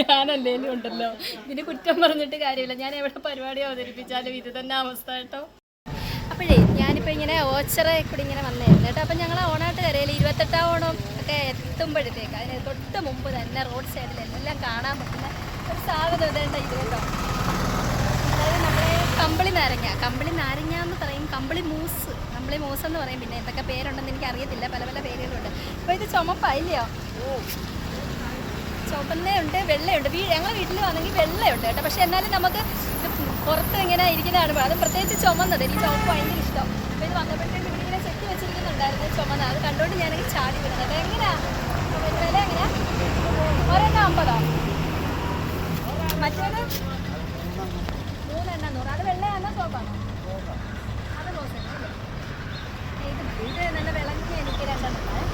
ഞാനല്ലേലും ഉണ്ടല്ലോ ഇതിന് കുറ്റം പറഞ്ഞിട്ട് കാര്യമില്ല. ഞാൻ എവിടെ പരിപാടി അവതരിപ്പിച്ചാലും ഇത് തന്നെ അവസ്ഥ കേട്ടോ. അപ്പോഴേ ഞാനിപ്പോൾ ഇങ്ങനെ ഓച്ചറ കൂടി ഇങ്ങനെ വന്നായിരുന്നു കേട്ടോ. അപ്പം ഞങ്ങൾ ഓണാട്ട് കരയിൽ ഇരുപത്തെട്ടാം ഓണം ഒക്കെ എത്തുമ്പോഴത്തേക്ക് അതിന് തൊട്ട് മുമ്പ് തന്നെ റോഡ് സൈഡിൽ എല്ലാം കാണാൻ പറ്റുന്ന ഒരു സാധനം ഇതേണ്ട ഇത് കേട്ടോ. അതായത് നമ്മുടെ കമ്പിളി നാരങ്ങ കമ്പിളി നാരങ്ങ എന്ന് പറയും കമ്പിളി മൂസ്. കമ്പിളി മൂസ് എന്ന് പറയും പിന്നെ എന്തൊക്കെ പേരുണ്ടെന്ന് എനിക്ക് അറിയത്തില്ല പല പല പേരുകളുണ്ട്. അപ്പോൾ ഇത് ചുമപ്പായില്ലയോ ചുവന്നയുണ്ട് വെള്ളയുണ്ട്. വീ ഞങ്ങളെ വീട്ടിൽ വന്നെങ്കിൽ വെള്ളയുണ്ട് കേട്ടോ. പക്ഷെ എന്നാലും നമുക്ക് പുറത്ത് ഇങ്ങനെ ഇരിക്കുന്നതാണ് അത് പ്രത്യേകിച്ച് ചുമന്നത്. എനിക്ക് ചുവപ്പ് ഭയങ്കര ഇഷ്ടം. അപ്പോൾ ഇത് വന്നപ്പോഴത്തേക്ക് ഇവിടെ ഇങ്ങനെ ചെത്തി വെച്ചിരിക്കുന്നുണ്ടായിരുന്നു ചുമന്ന. അത് കണ്ടുകൊണ്ട് ഞാനങ്ങ് ചാടി വിടുന്നത് അത് എങ്ങനെയാ? വില എങ്ങനെയാ? ഒരെണ്ണം അമ്പതോ? മറ്റേത്? മൂന്നെണ്ണം നൂറ്. അത് വെള്ളയാണോ? ചുവപ്പാണോ അത് അല്ലേ? ഇത് നല്ല വിളഞ്ഞ് എനിക്ക് രണ്ടെണ്ണം ഉണ്ടേ.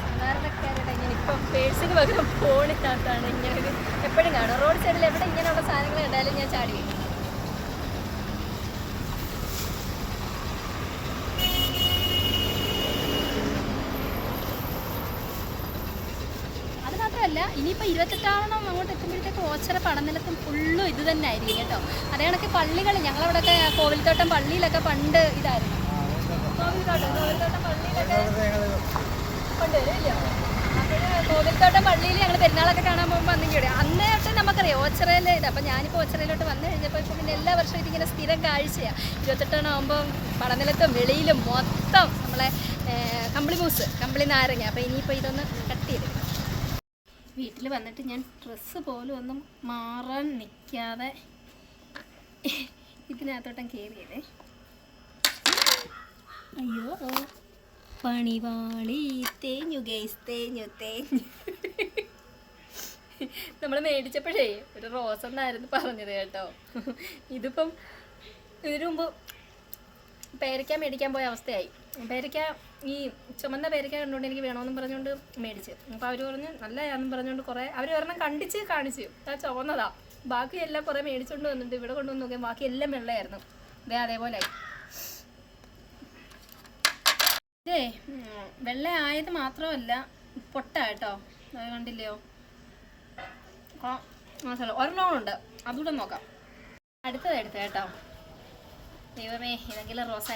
സാധാരണക്കാരുടെ ഇങ്ങനെ ഇപ്പം പേഴ്സിന് പകരം ഫോണിനകത്താണ് ഇങ്ങനെ ഒരു എപ്പോഴും കാണും. റോഡ് സൈഡിൽ എവിടെ ഇങ്ങനെയുള്ള സാധനങ്ങൾ കണ്ടാലും ഞാൻ ചാടി മാത്രമല്ല ഇനിയിപ്പോൾ ഇരുപത്തെട്ടാവണം അങ്ങോട്ട് എത്തുമ്പോഴത്തേക്ക് ഓച്ചറ പടനിലത്തും ഫുള്ളും ഇത് തന്നെ ആയിരിക്കും കേട്ടോ. അതേ കണക്ക് പള്ളികൾ ഞങ്ങളവിടെയൊക്കെ കോവിൽത്തോട്ടം പള്ളിയിലൊക്കെ പണ്ട് ഇതായിരുന്നു കോവിൽത്തോട്ടം കോവിൽത്തോട്ടം പള്ളിയിലൊക്കെ കൊണ്ടുവരുമല്ലോ അപ്പോൾ പള്ളിയിൽ ഞങ്ങൾ പെരുന്നാളൊക്കെ കാണാൻ പോകുമ്പോൾ വന്നെങ്കിൽ അന്നേ തൊട്ട് നമുക്കറിയാം ഓച്ചറയിലെ ഇത്. അപ്പം ഞാനിപ്പോൾ ഓച്ചറയിലോട്ട് വന്നു കഴിഞ്ഞപ്പോൾ ഇപ്പോൾ പിന്നെ എല്ലാ വർഷവും ഇതിങ്ങനെ സ്ഥിരം കാഴ്ചയാണ് ഇരുപത്തെട്ടെണ്ണം ആകുമ്പോൾ പടനിലത്തും വെളിയിലും മൊത്തം നമ്മളെ കമ്പിളി മൂസ് കമ്പിളി നാരങ്ങ. അപ്പോൾ ഇനിയിപ്പോൾ ഇതൊന്ന് കട്ട് ചെയ്ത് വീട്ടിൽ വന്നിട്ട് ഞാൻ ഡ്രസ്സ് പോലും ഒന്നും മാറാൻ നിൽക്കാതെ ഇതിനകത്തോട്ടം കയറിയതേ അയ്യോ പണിവാളി തേഞ്ഞു ഗേസ് തേഞ്ഞു തേഞ്ഞു. നമ്മൾ മേടിച്ചപ്പോഴേ ഒരു റോസ് എന്നായിരുന്നു പറഞ്ഞത് കേട്ടോ. ഇതിപ്പം ഇതിനു മുമ്പ് പേരയ്ക്ക മേടിക്കാൻ പോയ അവസ്ഥയായി. പേരയ്ക്ക ഈ ചുമന്ന പേരയ്ക്ക കണ്ടുകൊണ്ട് എനിക്ക് വേണമെന്നും പറഞ്ഞുകൊണ്ട് മേടിച്ച്. അപ്പോൾ അവർ പറഞ്ഞു നല്ലതാണെന്നും പറഞ്ഞുകൊണ്ട് കുറേ അവർ ഒരെണ്ണം കണ്ടിച്ച് കാണിച്ചു. ആ ചുവന്നതാ ബാക്കി എല്ലാം കുറേ മേടിച്ചുകൊണ്ട് വന്നിട്ട് ഇവിടെ കൊണ്ടുവന്ന് നോക്കിയാൽ ബാക്കി എല്ലാം വെള്ളമായിരുന്നു ഇതേ അതേപോലെ ആയി. ഇതേ വെള്ള ആയത് മാത്രമല്ല പൊട്ട കേട്ടോ കണ്ടില്ലയോ? ഒരെണ്ണമുണ്ട്. അതുകൂടെ നോക്കാം. അടുത്തത് എടുത്ത് കേട്ടോ. ദൈവമേ റോസ്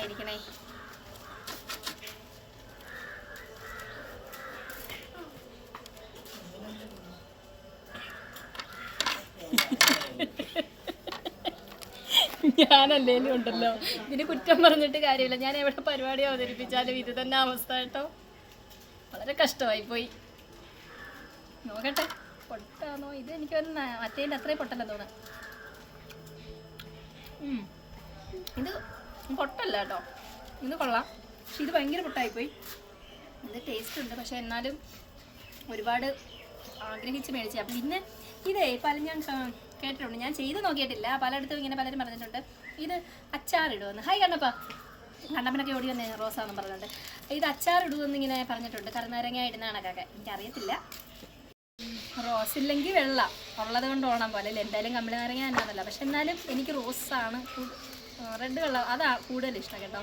ഞാനല്ലേലും ഉണ്ടല്ലോ? ഇതിന് കുറ്റം പറഞ്ഞിട്ട് കാര്യമില്ല. ഞാൻ എവിടെ പരിപാടി അവതരിപ്പിച്ചാലും ഇത് തന്നെ അവസ്ഥ കേട്ടോ. വളരെ കഷ്ടമായി പോയി. നോക്കട്ടെ. പൊട്ടാന്നോ? ഇത് എനിക്ക് ഒരു മറ്റേതിന്റെ അത്രയും പൊട്ടല്ല തോന്നാം ഇത് പൊട്ടല്ല കേട്ടോ. ഇത് കൊള്ളാം. പക്ഷെ ഇത് ഭയങ്കര പൊട്ടായിപ്പോയി ഇത് ടേസ്റ്റ് ഉണ്ട്. പക്ഷെ എന്നാലും ഒരുപാട് ആഗ്രഹിച്ച് മേടിച്ചു അപ്പം പിന്നെ ഇതേ പല കേട്ടിട്ടുണ്ട്. ഞാൻ ചെയ്ത് നോക്കിയിട്ടില്ല. പലയിടത്തും ഇങ്ങനെ പലരും പറഞ്ഞിട്ടുണ്ട്. ഇത് അച്ചാറിടുമെന്ന് ഹായ് കണ്ണപ്പ. കണ്ണപ്പനൊക്കെ ഓടി വന്നേ റോസാന്നും പറഞ്ഞിട്ടുണ്ട് ഇത് അച്ചാറിടുമെന്ന് ഇങ്ങനെ പറഞ്ഞിട്ടുണ്ട്. കറുനാരങ്ങ ഇടുന്ന കണക്കൊക്കെ എനിക്കറിയത്തില്ല. റോസ് ഇല്ലെങ്കിൽ വെള്ളം. ഉള്ളത് കൊണ്ട് ഓണം പോലെ അല്ലേ? എന്തായാലും കമ്പിളി നാരങ്ങ തന്നെയാണല്ലോ. പക്ഷെ എന്നാലും എനിക്ക് റോസാണ് റെഡ് വെള്ളം അതാ കൂടുതൽ ഇഷ്ടം കേട്ടോ.